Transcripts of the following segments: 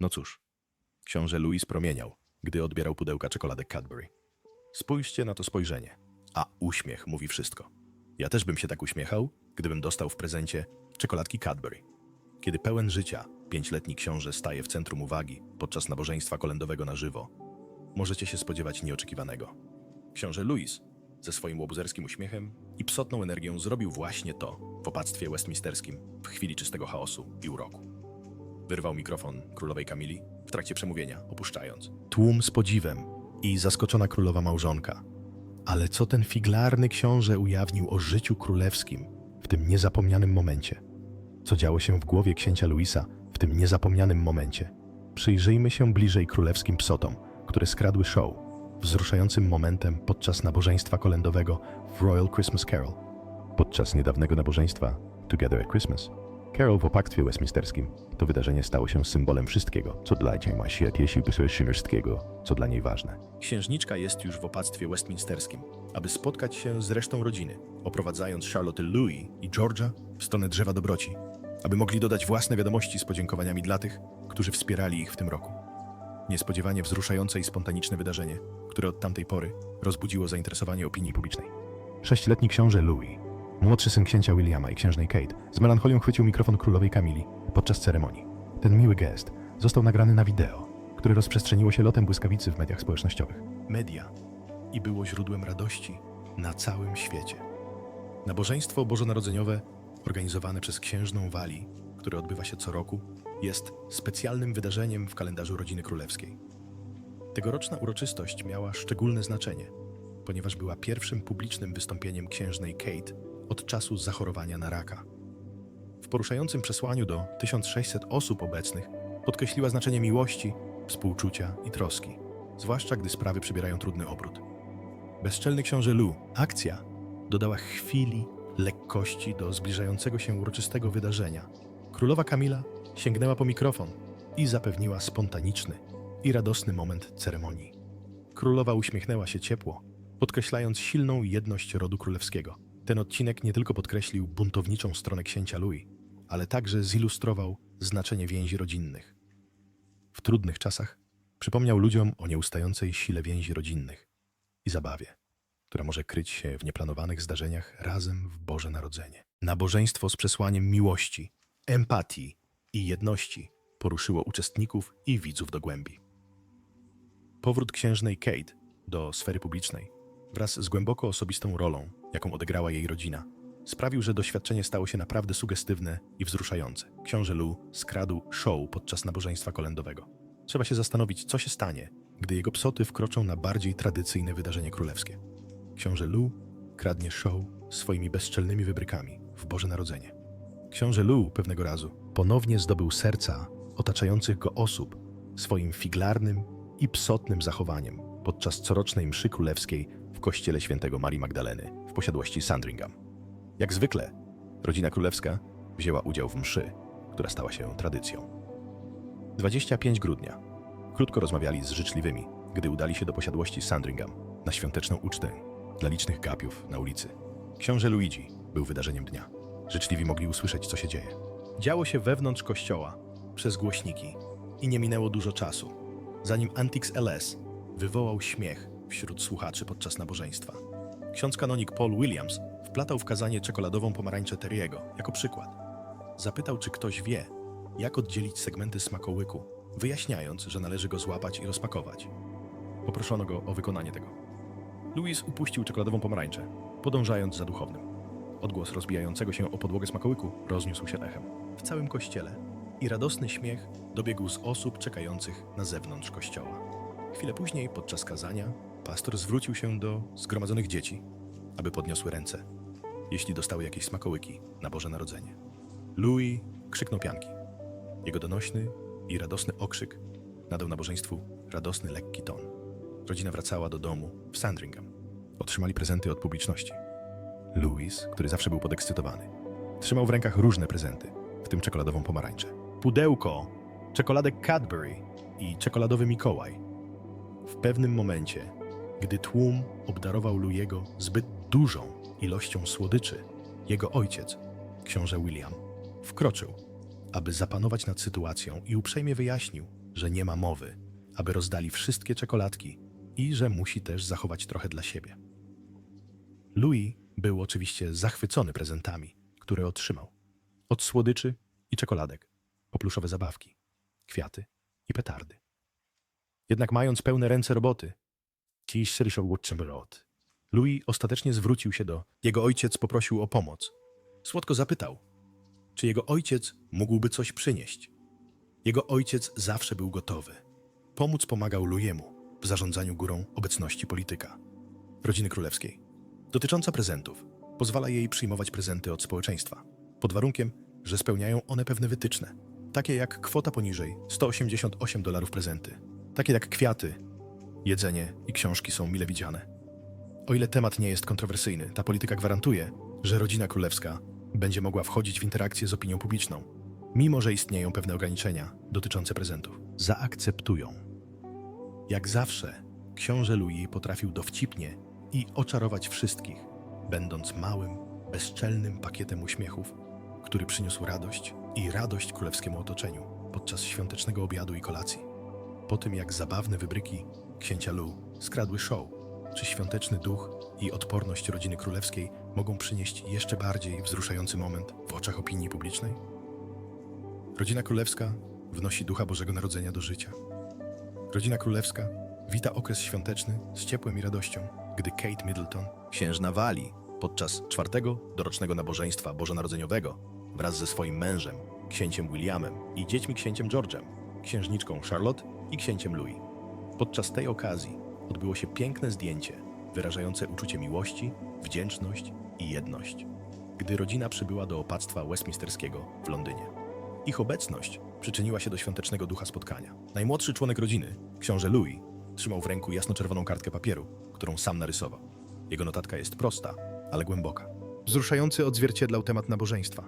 No cóż, książę Louis promieniał, gdy odbierał pudełka czekoladek Cadbury. Spójrzcie na to spojrzenie, a uśmiech mówi wszystko. Ja też bym się tak uśmiechał, gdybym dostał w prezencie czekoladki Cadbury. Kiedy pełen życia, pięcioletni książę staje w centrum uwagi podczas nabożeństwa kolędowego na żywo, możecie się spodziewać nieoczekiwanego. Książę Louis ze swoim łobuzerskim uśmiechem i psotną energią zrobił właśnie to w opactwie westminsterskim w chwili czystego chaosu i uroku. Wyrwał mikrofon królowej Kamili w trakcie przemówienia, opuszczając. Tłum z podziwem i zaskoczona królowa małżonka. Ale co ten figlarny książę ujawnił o życiu królewskim w tym niezapomnianym momencie? Co działo się w głowie księcia Luisa w tym niezapomnianym momencie? Przyjrzyjmy się bliżej królewskim psotom, które skradły show wzruszającym momentem podczas nabożeństwa kolędowego w Royal Christmas Carol. Podczas niedawnego nabożeństwa Together at Christmas, Carol w opactwie westminsterskim, to wydarzenie stało się symbolem wszystkiego, co dla niej ma świat, jeśli wszystkiego, co dla niej ważne. Księżniczka jest już w opactwie westminsterskim, aby spotkać się z resztą rodziny, oprowadzając Charlotte Louis i Georgia w stronę drzewa dobroci, aby mogli dodać własne wiadomości z podziękowaniami dla tych, którzy wspierali ich w tym roku. Niespodziewanie wzruszające i spontaniczne wydarzenie, które od tamtej pory rozbudziło zainteresowanie opinii publicznej. Sześcioletni książę Louis, młodszy syn księcia Williama i księżnej Kate, z melancholią chwycił mikrofon królowej Kamili podczas ceremonii. Ten miły gest został nagrany na wideo, które rozprzestrzeniło się lotem błyskawicy w mediach społecznościowych. Media i było źródłem radości na całym świecie. Nabożeństwo bożonarodzeniowe, organizowane przez księżną Wali, które odbywa się co roku, jest specjalnym wydarzeniem w kalendarzu rodziny królewskiej. Tegoroczna uroczystość miała szczególne znaczenie, ponieważ była pierwszym publicznym wystąpieniem księżnej Kate od czasu zachorowania na raka. W poruszającym przesłaniu do 1600 osób obecnych podkreśliła znaczenie miłości, współczucia i troski, zwłaszcza gdy sprawy przybierają trudny obrót. Bezczelny książę Lu, akcja, dodała chwili lekkości do zbliżającego się uroczystego wydarzenia. Królowa Kamila sięgnęła po mikrofon i zapewniła spontaniczny i radosny moment ceremonii. Królowa uśmiechnęła się ciepło, podkreślając silną jedność rodu królewskiego. Ten odcinek nie tylko podkreślił buntowniczą stronę księcia Louis, ale także zilustrował znaczenie więzi rodzinnych. W trudnych czasach przypomniał ludziom o nieustającej sile więzi rodzinnych i zabawie, która może kryć się w nieplanowanych zdarzeniach razem w Boże Narodzenie. Nabożeństwo z przesłaniem miłości, empatii i jedności poruszyło uczestników i widzów do głębi. Powrót księżnej Kate do sfery publicznej wraz z głęboko osobistą rolą, jaką odegrała jej rodzina, sprawił, że doświadczenie stało się naprawdę sugestywne i wzruszające. Książę Lu skradł show podczas nabożeństwa kolędowego. Trzeba się zastanowić, co się stanie, gdy jego psoty wkroczą na bardziej tradycyjne wydarzenie królewskie. Książę Lu kradnie show swoimi bezczelnymi wybrykami w Boże Narodzenie. Książę Lu pewnego razu ponownie zdobył serca otaczających go osób swoim figlarnym i psotnym zachowaniem podczas corocznej mszy królewskiej kościele świętego Marii Magdaleny w posiadłości Sandringham. Jak zwykle, rodzina królewska wzięła udział w mszy, która stała się tradycją. 25 grudnia. Krótko rozmawiali z życzliwymi, gdy udali się do posiadłości Sandringham na świąteczną ucztę dla licznych gapiów na ulicy. Książę Luigi był wydarzeniem dnia. Życzliwi mogli usłyszeć, co się dzieje. Działo się wewnątrz kościoła, przez głośniki i nie minęło dużo czasu, zanim Antix LS wywołał śmiech wśród słuchaczy podczas nabożeństwa. Ksiądz kanonik Paul Williams wplatał w kazanie czekoladową pomarańczę Terry'ego jako przykład. Zapytał, czy ktoś wie, jak oddzielić segmenty smakołyku, wyjaśniając, że należy go złapać i rozpakować. Poproszono go o wykonanie tego. Louis upuścił czekoladową pomarańczę, podążając za duchownym. Odgłos rozbijającego się o podłogę smakołyku rozniósł się echem w całym kościele i radosny śmiech dobiegł z osób czekających na zewnątrz kościoła. Chwilę później, podczas kazania, pastor zwrócił się do zgromadzonych dzieci, aby podniosły ręce, jeśli dostały jakieś smakołyki na Boże Narodzenie. Louis krzyknął pianki. Jego donośny i radosny okrzyk nadał nabożeństwu radosny, lekki ton. Rodzina wracała do domu w Sandringham. Otrzymali prezenty od publiczności. Louis, który zawsze był podekscytowany, trzymał w rękach różne prezenty, w tym czekoladową pomarańczę. Pudełko, czekoladek Cadbury i czekoladowy Mikołaj. W pewnym momencie, gdy tłum obdarował Louiego zbyt dużą ilością słodyczy, jego ojciec, książę William, wkroczył, aby zapanować nad sytuacją i uprzejmie wyjaśnił, że nie ma mowy, aby rozdali wszystkie czekoladki i że musi też zachować trochę dla siebie. Louis był oczywiście zachwycony prezentami, które otrzymał. Od słodyczy i czekoladek, po pluszowe zabawki, kwiaty i petardy. Jednak mając pełne ręce roboty, Dziś Sryszał Watchamberot. Louis ostatecznie zwrócił się do... Jego ojciec poprosił o pomoc. Słodko zapytał, czy jego ojciec mógłby coś przynieść. Jego ojciec zawsze był gotowy. Pomóc pomagał Louiemu w zarządzaniu górą obecności polityka. Rodziny królewskiej. Dotycząca prezentów. Pozwala jej przyjmować prezenty od społeczeństwa. Pod warunkiem, że spełniają one pewne wytyczne. Takie jak kwota poniżej 188 dolarów prezenty. Takie jak kwiaty, jedzenie i książki są mile widziane. O ile temat nie jest kontrowersyjny, ta polityka gwarantuje, że rodzina królewska będzie mogła wchodzić w interakcję z opinią publiczną, mimo że istnieją pewne ograniczenia dotyczące prezentów. Zaakceptują. Jak zawsze, książę Louis potrafił dowcipnie i oczarować wszystkich, będąc małym, bezczelnym pakietem uśmiechów, który przyniósł radość i radość królewskiemu otoczeniu podczas świątecznego obiadu i kolacji. Po tym jak zabawne wybryki księcia Lu skradły show, czy świąteczny duch i odporność rodziny królewskiej mogą przynieść jeszcze bardziej wzruszający moment w oczach opinii publicznej? Rodzina królewska wnosi ducha Bożego Narodzenia do życia. Rodzina królewska wita okres świąteczny z ciepłem i radością, gdy Kate Middleton, księżna Walii, podczas czwartego dorocznego nabożeństwa bożonarodzeniowego wraz ze swoim mężem, księciem Williamem i dziećmi księciem George'em, księżniczką Charlotte i księciem Louis. Podczas tej okazji odbyło się piękne zdjęcie wyrażające uczucie miłości, wdzięczność i jedność, gdy rodzina przybyła do opactwa westminsterskiego w Londynie. Ich obecność przyczyniła się do świątecznego ducha spotkania. Najmłodszy członek rodziny, książę Louis, trzymał w ręku jasnoczerwoną kartkę papieru, którą sam narysował. Jego notatka jest prosta, ale głęboka. Wzruszający odzwierciedlał temat nabożeństwa.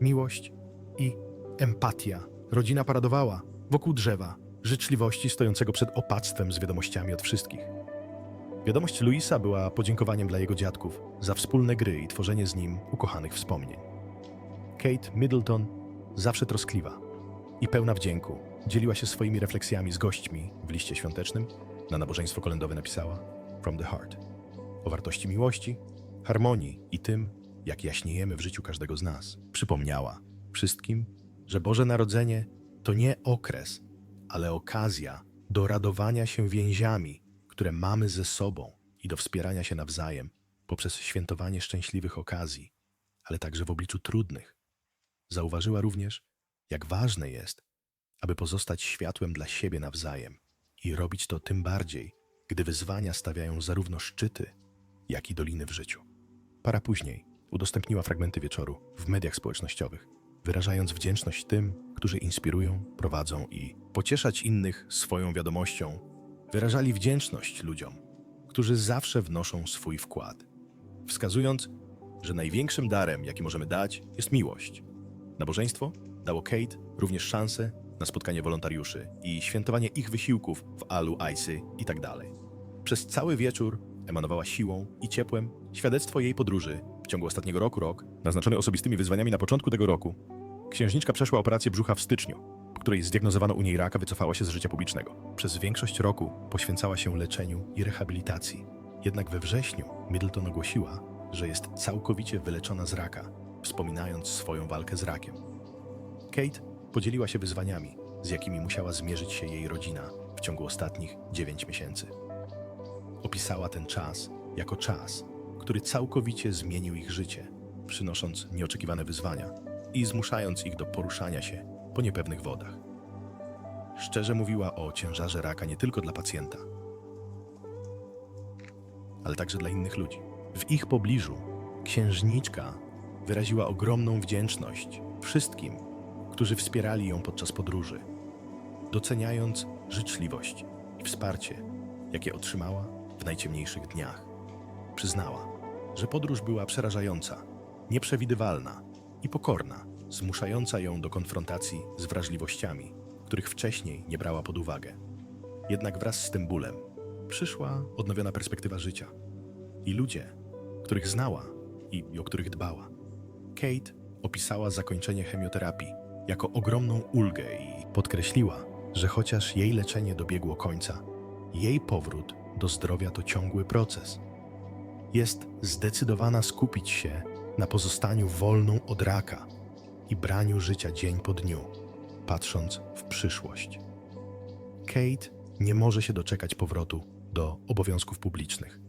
Miłość i empatia. Rodzina paradowała wokół drzewa, życzliwości stojącego przed opactwem z wiadomościami od wszystkich. Wiadomość Luisa była podziękowaniem dla jego dziadków za wspólne gry i tworzenie z nim ukochanych wspomnień. Kate Middleton, zawsze troskliwa i pełna wdzięku, dzieliła się swoimi refleksjami z gośćmi w liście świątecznym. Na nabożeństwo kolędowe napisała From the Heart o wartości miłości, harmonii i tym, jak jaśniejemy w życiu każdego z nas. Przypomniała wszystkim, że Boże Narodzenie to nie okres, ale okazja do radowania się więziami, które mamy ze sobą i do wspierania się nawzajem poprzez świętowanie szczęśliwych okazji, ale także w obliczu trudnych. Zauważyła również, jak ważne jest, aby pozostać światłem dla siebie nawzajem i robić to tym bardziej, gdy wyzwania stawiają zarówno szczyty, jak i doliny w życiu. Para później udostępniła fragmenty wieczoru w mediach społecznościowych, wyrażając wdzięczność tym, którzy inspirują, prowadzą i pocieszać innych swoją wiadomością. Wyrażali wdzięczność ludziom, którzy zawsze wnoszą swój wkład, wskazując, że największym darem, jaki możemy dać, jest miłość. Nabożeństwo dało Kate również szansę na spotkanie wolontariuszy i świętowanie ich wysiłków w Alu, Icy i tak. Przez cały wieczór emanowała siłą i ciepłem świadectwo jej podróży w ciągu ostatniego roku, rok, naznaczony osobistymi wyzwaniami na początku tego roku. Księżniczka przeszła operację brzucha w styczniu, po której zdiagnozowano u niej raka, wycofała się z życia publicznego. Przez większość roku poświęcała się leczeniu i rehabilitacji. Jednak we wrześniu Middleton ogłosiła, że jest całkowicie wyleczona z raka, wspominając swoją walkę z rakiem. Kate podzieliła się wyzwaniami, z jakimi musiała zmierzyć się jej rodzina w ciągu ostatnich 9 miesięcy. Opisała ten czas jako czas, który całkowicie zmienił ich życie, przynosząc nieoczekiwane wyzwania i zmuszając ich do poruszania się po niepewnych wodach. Szczerze mówiła o ciężarze raka nie tylko dla pacjenta, ale także dla innych ludzi. W ich pobliżu księżniczka wyraziła ogromną wdzięczność wszystkim, którzy wspierali ją podczas podróży, doceniając życzliwość i wsparcie, jakie otrzymała w najciemniejszych dniach. Przyznała, że podróż była przerażająca, nieprzewidywalna i pokorna, zmuszająca ją do konfrontacji z wrażliwościami, których wcześniej nie brała pod uwagę. Jednak wraz z tym bólem przyszła odnowiona perspektywa życia i ludzie, których znała i, o których dbała. Kate opisała zakończenie chemioterapii jako ogromną ulgę i podkreśliła, że chociaż jej leczenie dobiegło końca, jej powrót do zdrowia to ciągły proces. Jest zdecydowana skupić się na pozostaniu wolną od raka i braniu życia dzień po dniu, patrząc w przyszłość. Kate nie może się doczekać powrotu do obowiązków publicznych,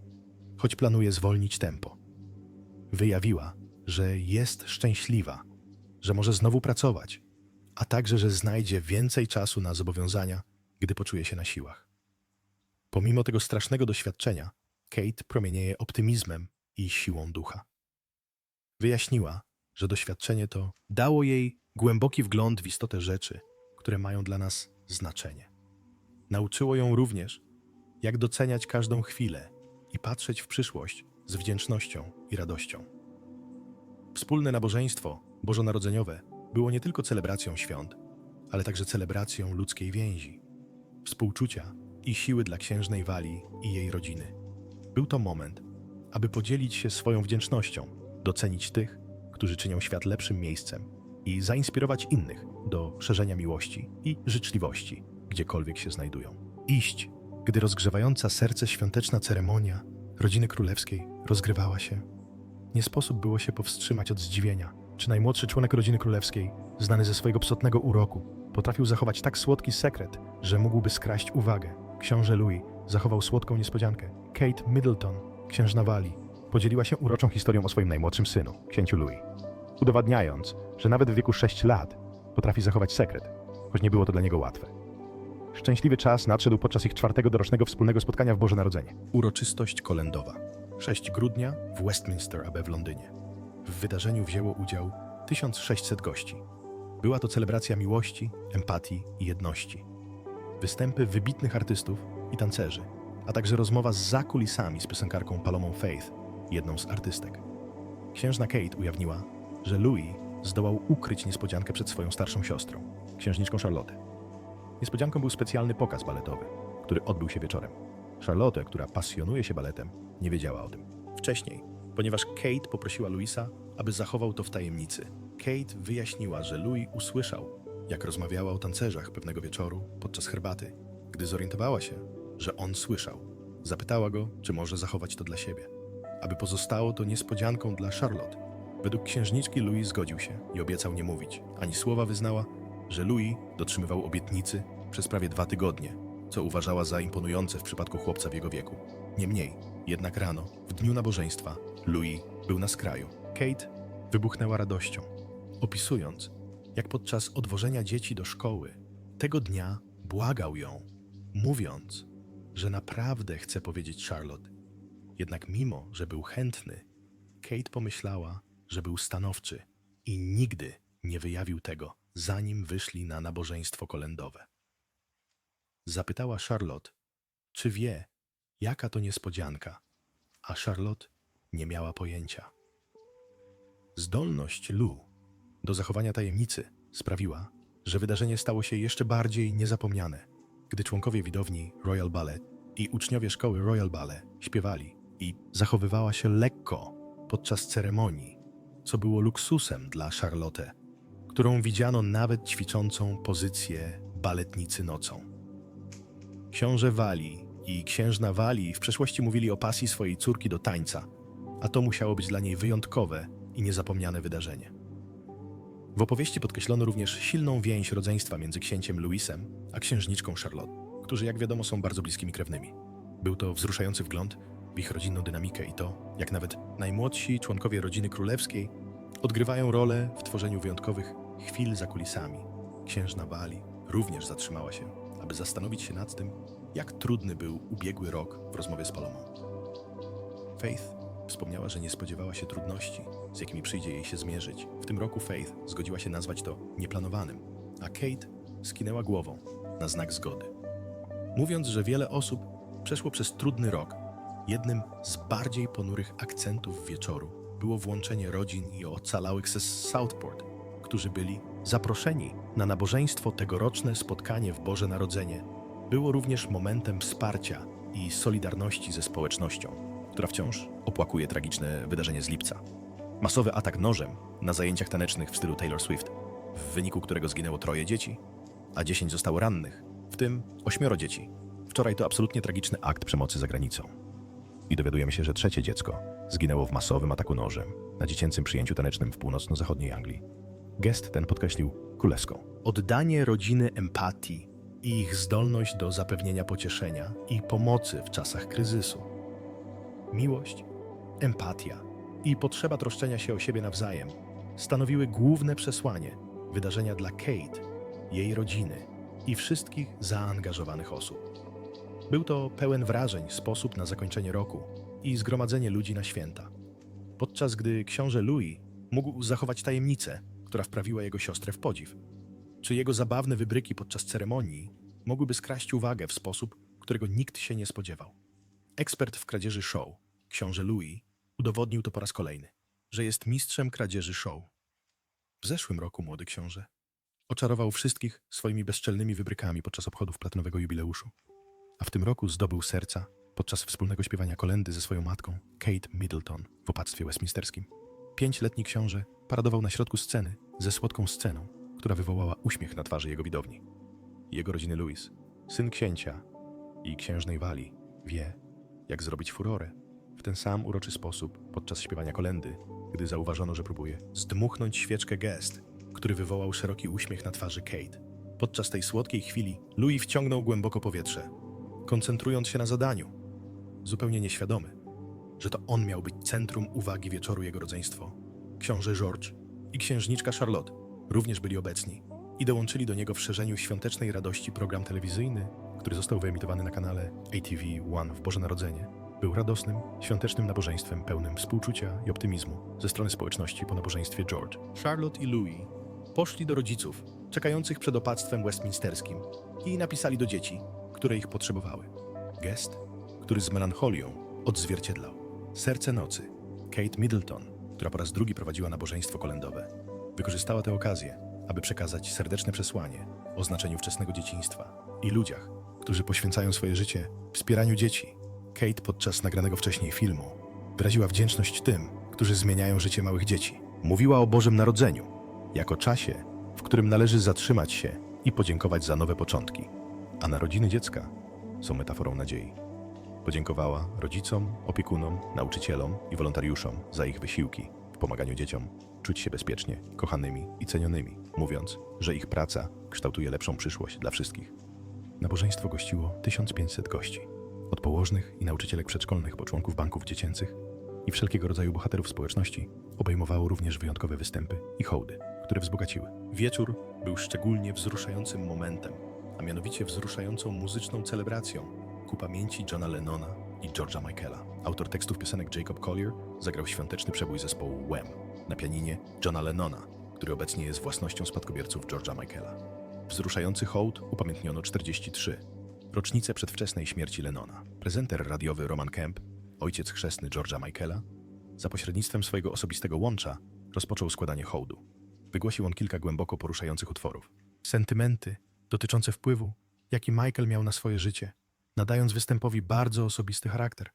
choć planuje zwolnić tempo. Wyjawiła, że jest szczęśliwa, że może znowu pracować, a także, że znajdzie więcej czasu na zobowiązania, gdy poczuje się na siłach. Pomimo tego strasznego doświadczenia, Kate promienieje optymizmem i siłą ducha. Wyjaśniła, że doświadczenie to dało jej głęboki wgląd w istotę rzeczy, które mają dla nas znaczenie. Nauczyło ją również, jak doceniać każdą chwilę i patrzeć w przyszłość z wdzięcznością i radością. Wspólne nabożeństwo bożonarodzeniowe było nie tylko celebracją świąt, ale także celebracją ludzkiej więzi, współczucia i siły dla księżnej Wali i jej rodziny. Był to moment, aby podzielić się swoją wdzięcznością, docenić tych, którzy czynią świat lepszym miejscem i zainspirować innych do szerzenia miłości i życzliwości, gdziekolwiek się znajdują. Iść, gdy rozgrzewająca serce świąteczna ceremonia rodziny królewskiej rozgrywała się. Nie sposób było się powstrzymać od zdziwienia, czy najmłodszy członek rodziny królewskiej, znany ze swojego psotnego uroku, potrafił zachować tak słodki sekret, że mógłby skraść uwagę. Książę Louis zachował słodką niespodziankę. Kate Middleton, księżna Walii, podzieliła się uroczą historią o swoim najmłodszym synu, księciu Louis, udowadniając, że nawet w wieku 6 lat potrafi zachować sekret, choć nie było to dla niego łatwe. Szczęśliwy czas nadszedł podczas ich czwartego dorocznego wspólnego spotkania w Boże Narodzenie. Uroczystość kolendowa. 6 grudnia w Westminster Abbey w Londynie. W wydarzeniu wzięło udział 1600 gości. Była to celebracja miłości, empatii i jedności. Występy wybitnych artystów i tancerzy, a także rozmowa za kulisami z piosenkarką Palomą Faith, jedną z artystek. Księżna Kate ujawniła, że Louis zdołał ukryć niespodziankę przed swoją starszą siostrą, księżniczką Charlotte. Niespodzianką był specjalny pokaz baletowy, który odbył się wieczorem. Charlotte, która pasjonuje się baletem, nie wiedziała o tym. Wcześniej, ponieważ Kate poprosiła Louisa, aby zachował to w tajemnicy, Kate wyjaśniła, że Louis usłyszał, jak rozmawiała o tancerzach pewnego wieczoru podczas herbaty. Gdy zorientowała się, że on słyszał, zapytała go, czy może zachować to dla siebie, aby pozostało to niespodzianką dla Charlotte. Według księżniczki Louis zgodził się i obiecał nie mówić, ani słowa wyznała, że Louis dotrzymywał obietnicy przez prawie dwa tygodnie, co uważała za imponujące w przypadku chłopca w jego wieku. Niemniej, jednak rano, w dniu nabożeństwa, Louis był na skraju. Kate wybuchnęła radością, opisując, jak podczas odwożenia dzieci do szkoły tego dnia błagał ją, mówiąc, że naprawdę chce powiedzieć Charlotte. Jednak mimo, że był chętny, Kate pomyślała, że był stanowczy i nigdy nie wyjawił tego, zanim wyszli na nabożeństwo kolendowe. Zapytała Charlotte, czy wie, jaka to niespodzianka, a Charlotte nie miała pojęcia. Zdolność Lou do zachowania tajemnicy sprawiła, że wydarzenie stało się jeszcze bardziej niezapomniane, gdy członkowie widowni Royal Ballet i uczniowie szkoły Royal Ballet śpiewali i zachowywała się lekko podczas ceremonii, co było luksusem dla Charlotte, którą widziano nawet ćwiczącą pozycję baletnicy nocą. Książę Wali i księżna Wali w przeszłości mówili o pasji swojej córki do tańca, a to musiało być dla niej wyjątkowe i niezapomniane wydarzenie. W opowieści podkreślono również silną więź rodzeństwa między księciem Louisem a księżniczką Charlotte, którzy jak wiadomo są bardzo bliskimi krewnymi. Był to wzruszający wgląd ich rodzinną dynamikę i to, jak nawet najmłodsi członkowie rodziny królewskiej odgrywają rolę w tworzeniu wyjątkowych chwil za kulisami. Księżna Wali również zatrzymała się, aby zastanowić się nad tym, jak trudny był ubiegły rok w rozmowie z Palomą. Faith wspomniała, że nie spodziewała się trudności, z jakimi przyjdzie jej się zmierzyć. W tym roku Faith zgodziła się nazwać to nieplanowanym, a Kate skinęła głową na znak zgody. Mówiąc, że wiele osób przeszło przez trudny rok, jednym z bardziej ponurych akcentów wieczoru było włączenie rodzin i ocalałych ze Southport, którzy byli zaproszeni na nabożeństwo tegoroczne spotkanie w Boże Narodzenie. Było również momentem wsparcia i solidarności ze społecznością, która wciąż opłakuje tragiczne wydarzenie z lipca. Masowy atak nożem na zajęciach tanecznych w stylu Taylor Swift, w wyniku którego zginęło troje dzieci, a dziesięć zostało rannych, w tym ośmioro dzieci. Wczoraj to absolutnie tragiczny akt przemocy za granicą. I dowiadujemy się, że trzecie dziecko zginęło w masowym ataku nożem na dziecięcym przyjęciu tanecznym w północno-zachodniej Anglii. Gest ten podkreślił królewską. Oddanie rodziny empatii i ich zdolność do zapewnienia pocieszenia i pomocy w czasach kryzysu. Miłość, empatia i potrzeba troszczenia się o siebie nawzajem stanowiły główne przesłanie wydarzenia dla Kate, jej rodziny i wszystkich zaangażowanych osób. Był to pełen wrażeń sposób na zakończenie roku i zgromadzenie ludzi na święta. Podczas gdy książę Louis mógł zachować tajemnicę, która wprawiła jego siostrę w podziw. Czy jego zabawne wybryki podczas ceremonii mogłyby skraść uwagę w sposób, którego nikt się nie spodziewał. Ekspert w kradzieży show, książę Louis, udowodnił to po raz kolejny, że jest mistrzem kradzieży show. W zeszłym roku młody książę oczarował wszystkich swoimi bezczelnymi wybrykami podczas obchodów platynowego jubileuszu, a w tym roku zdobył serca podczas wspólnego śpiewania kolendy ze swoją matką, Kate Middleton, w opactwie westminsterskim. Pięćletni książę paradował na środku sceny ze słodką sceną, która wywołała uśmiech na twarzy jego widowni. Jego rodziny Louis, syn księcia i księżnej Wali, wie, jak zrobić furorę w ten sam uroczy sposób podczas śpiewania kolendy, gdy zauważono, że próbuje zdmuchnąć świeczkę gest, który wywołał szeroki uśmiech na twarzy Kate. Podczas tej słodkiej chwili Louis wciągnął głęboko powietrze, koncentrując się na zadaniu, zupełnie nieświadomy, że to on miał być centrum uwagi wieczoru jego rodzeństwo. Książę George i księżniczka Charlotte również byli obecni i dołączyli do niego w szerzeniu świątecznej radości program telewizyjny, który został wyemitowany na kanale ATV One w Boże Narodzenie. Był radosnym, świątecznym nabożeństwem pełnym współczucia i optymizmu ze strony społeczności po nabożeństwie George. Charlotte i Louis poszli do rodziców czekających przed opactwem westminsterskim i napisali do dzieci, które ich potrzebowały. Gest, który z melancholią odzwierciedlał serce nocy. Kate Middleton, która po raz drugi prowadziła nabożeństwo kolendowe, wykorzystała tę okazję, aby przekazać serdeczne przesłanie o znaczeniu wczesnego dzieciństwa i ludziach, którzy poświęcają swoje życie wspieraniu dzieci. Kate podczas nagranego wcześniej filmu wyraziła wdzięczność tym, którzy zmieniają życie małych dzieci. Mówiła o Bożym Narodzeniu, jako czasie, w którym należy zatrzymać się i podziękować za nowe początki, a narodziny dziecka są metaforą nadziei. Podziękowała rodzicom, opiekunom, nauczycielom i wolontariuszom za ich wysiłki w pomaganiu dzieciom czuć się bezpiecznie, kochanymi i cenionymi, mówiąc, że ich praca kształtuje lepszą przyszłość dla wszystkich. Nabożeństwo gościło 1500 gości, od położnych i nauczycielek przedszkolnych po członków banków dziecięcych i wszelkiego rodzaju bohaterów społeczności obejmowało również wyjątkowe występy i hołdy, które wzbogaciły. Wieczór był szczególnie wzruszającym momentem, a mianowicie wzruszającą muzyczną celebracją ku pamięci Johna Lennona i George'a Michaela. Autor tekstów piosenek Jacob Collier zagrał świąteczny przebój zespołu Wham na pianinie Johna Lennona, który obecnie jest własnością spadkobierców George'a Michaela. Wzruszający hołd upamiętniono 43, rocznicę przedwczesnej śmierci Lennona. Prezenter radiowy Roman Kemp, ojciec chrzestny George'a Michaela, za pośrednictwem swojego osobistego łącza rozpoczął składanie hołdu. Wygłosił on kilka głęboko poruszających utworów. Sentymenty dotyczące wpływu, jaki Michael miał na swoje życie, nadając występowi bardzo osobisty charakter.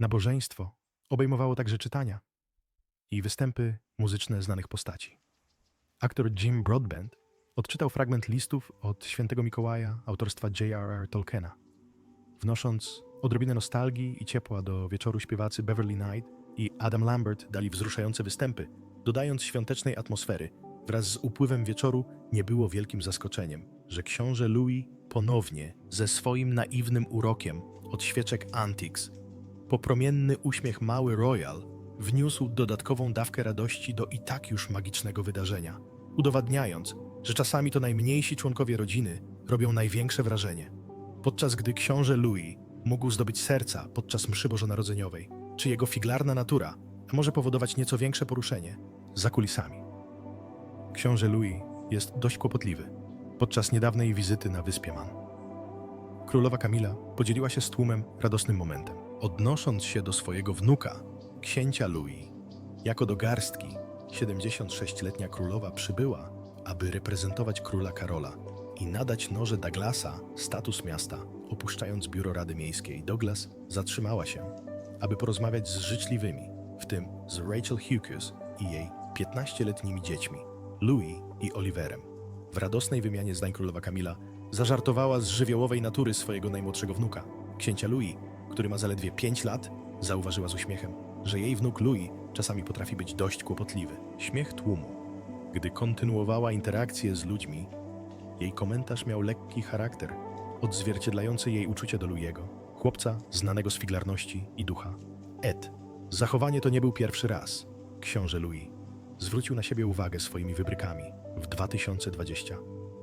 Nabożeństwo obejmowało także czytania i występy muzyczne znanych postaci. Aktor Jim Broadbent odczytał fragment listów od świętego Mikołaja autorstwa J.R.R. Tolkiena. Wnosząc odrobinę nostalgii i ciepła do wieczoru śpiewacy Beverly Knight i Adam Lambert dali wzruszające występy, dodając świątecznej atmosfery. Wraz z upływem wieczoru nie było wielkim zaskoczeniem, że książę Louis ponownie ze swoim naiwnym urokiem od świeczek Antiques popromienny uśmiech mały Royal wniósł dodatkową dawkę radości do i tak już magicznego wydarzenia, udowadniając, że czasami to najmniejsi członkowie rodziny robią największe wrażenie. Podczas gdy książę Louis mógł zdobyć serca podczas mszy bożonarodzeniowej, czy jego figlarna natura może powodować nieco większe poruszenie za kulisami. Książę Louis jest dość kłopotliwy podczas niedawnej wizyty na wyspie Man. Królowa Kamila podzieliła się z tłumem radosnym momentem, odnosząc się do swojego wnuka, księcia Louis. Jako do garstki 76-letnia królowa przybyła, aby reprezentować króla Karola i nadać noże Douglasa status miasta. Opuszczając biuro Rady Miejskiej, Douglas zatrzymała się, aby porozmawiać z życzliwymi, w tym z Rachel Hughes i jej 15-letnimi dziećmi, Louis i Oliverem. W radosnej wymianie zdań królowa Kamila zażartowała z żywiołowej natury swojego najmłodszego wnuka, księcia Louis, który ma zaledwie 5 lat, zauważyła z uśmiechem, że jej wnuk Louis czasami potrafi być dość kłopotliwy. Śmiech tłumu. Gdy kontynuowała interakcję z ludźmi, jej komentarz miał lekki charakter, odzwierciedlający jej uczucie do Louiego, chłopca znanego z figlarności i ducha. Ed. Zachowanie to nie był pierwszy raz. Książę Louis zwrócił na siebie uwagę swoimi wybrykami w 2020,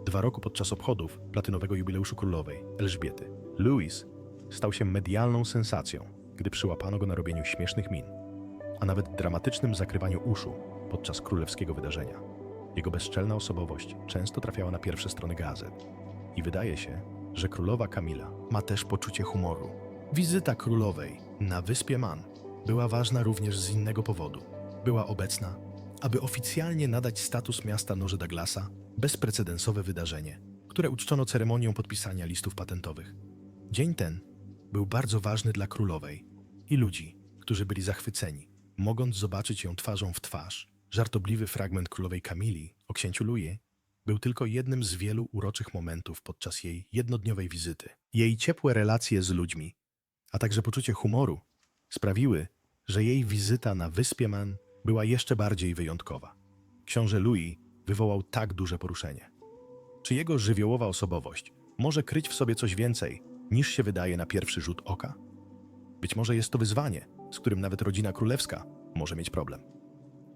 dwa roku podczas obchodów platynowego jubileuszu królowej Elżbiety. Louis stał się medialną sensacją, gdy przyłapano go na robieniu śmiesznych min, a nawet dramatycznym zakrywaniu uszu podczas królewskiego wydarzenia. Jego bezczelna osobowość często trafiała na pierwsze strony gazet. I wydaje się, że królowa Kamila ma też poczucie humoru. Wizyta królowej na wyspie Man była ważna również z innego powodu. Była obecna, aby oficjalnie nadać status miasta Noże Douglasa bezprecedensowe wydarzenie, które uczczono ceremonią podpisania listów patentowych. Dzień ten był bardzo ważny dla królowej i ludzi, którzy byli zachwyceni, mogąc zobaczyć ją twarzą w twarz. Żartobliwy fragment królowej Kamili o księciu Louis był tylko jednym z wielu uroczych momentów podczas jej jednodniowej wizyty. Jej ciepłe relacje z ludźmi, a także poczucie humoru sprawiły, że jej wizyta na wyspie Man była jeszcze bardziej wyjątkowa. Książę Louis wywołał tak duże poruszenie. Czy jego żywiołowa osobowość może kryć w sobie coś więcej, niż się wydaje na pierwszy rzut oka? Być może jest to wyzwanie, z którym nawet rodzina królewska może mieć problem.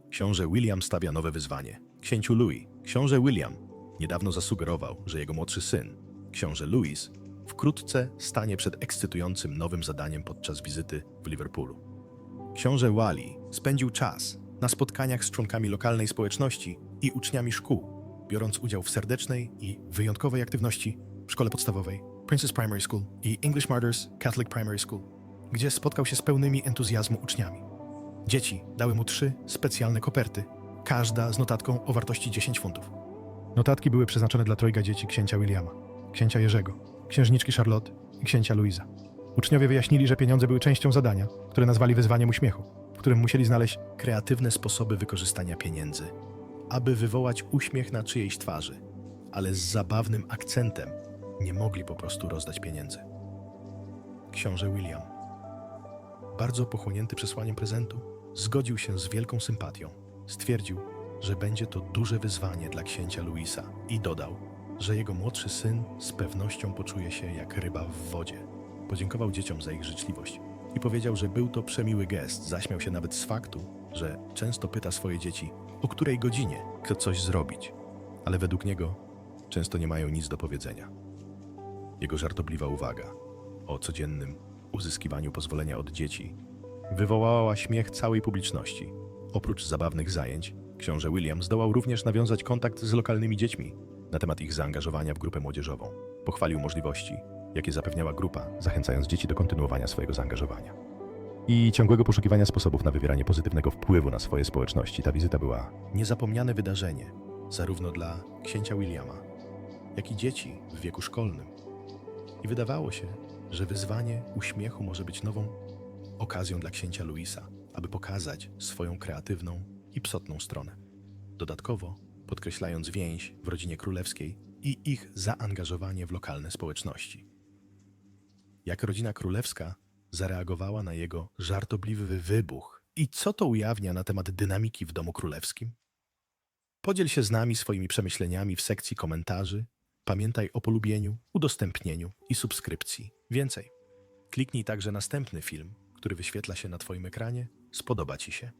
Książę William stawia nowe wyzwanie. Księciu Louis, książę William, niedawno zasugerował, że jego młodszy syn, książę Louis, wkrótce stanie przed ekscytującym nowym zadaniem podczas wizyty w Liverpoolu. Książę Wally spędził czas na spotkaniach z członkami lokalnej społeczności i uczniami szkół, biorąc udział w serdecznej i wyjątkowej aktywności w szkole podstawowej Princess Primary School i English Martyrs Catholic Primary School, gdzie spotkał się z pełnymi entuzjazmu uczniami. Dzieci dały mu trzy specjalne koperty, każda z notatką o wartości 10 funtów. Notatki były przeznaczone dla trojga dzieci księcia Williama, księcia Jerzego, księżniczki Charlotte i księcia Louisa. Uczniowie wyjaśnili, że pieniądze były częścią zadania, które nazwali wyzwaniem uśmiechu, którym musieli znaleźć kreatywne sposoby wykorzystania pieniędzy, aby wywołać uśmiech na czyjejś twarzy, ale z zabawnym akcentem nie mogli po prostu rozdać pieniędzy. Książę William, bardzo pochłonięty przesłaniem prezentu, zgodził się z wielką sympatią. Stwierdził, że będzie to duże wyzwanie dla księcia Louisa i dodał, że jego młodszy syn z pewnością poczuje się jak ryba w wodzie. Podziękował dzieciom za ich życzliwość i powiedział, że był to przemiły gest. Zaśmiał się nawet z faktu, że często pyta swoje dzieci, o której godzinie chce coś zrobić, ale według niego często nie mają nic do powiedzenia. Jego żartobliwa uwaga o codziennym uzyskiwaniu pozwolenia od dzieci wywołała śmiech całej publiczności. Oprócz zabawnych zajęć, książę William zdołał również nawiązać kontakt z lokalnymi dziećmi na temat ich zaangażowania w grupę młodzieżową. Pochwalił możliwości, jakie zapewniała grupa, zachęcając dzieci do kontynuowania swojego zaangażowania. I ciągłego poszukiwania sposobów na wywieranie pozytywnego wpływu na swoje społeczności. Ta wizyta była niezapomniane wydarzenie, zarówno dla księcia Williama, jak i dzieci w wieku szkolnym. I wydawało się, że wyzwanie uśmiechu może być nową okazją dla księcia Louisa, aby pokazać swoją kreatywną i psotną stronę. Dodatkowo podkreślając więź w rodzinie królewskiej i ich zaangażowanie w lokalne społeczności. Jak rodzina królewska zareagowała na jego żartobliwy wybuch i co to ujawnia na temat dynamiki w domu królewskim? Podziel się z nami swoimi przemyśleniami w sekcji komentarzy. Pamiętaj o polubieniu, udostępnieniu i subskrypcji. Więcej. Kliknij także następny film, który wyświetla się na Twoim ekranie. Spodoba Ci się.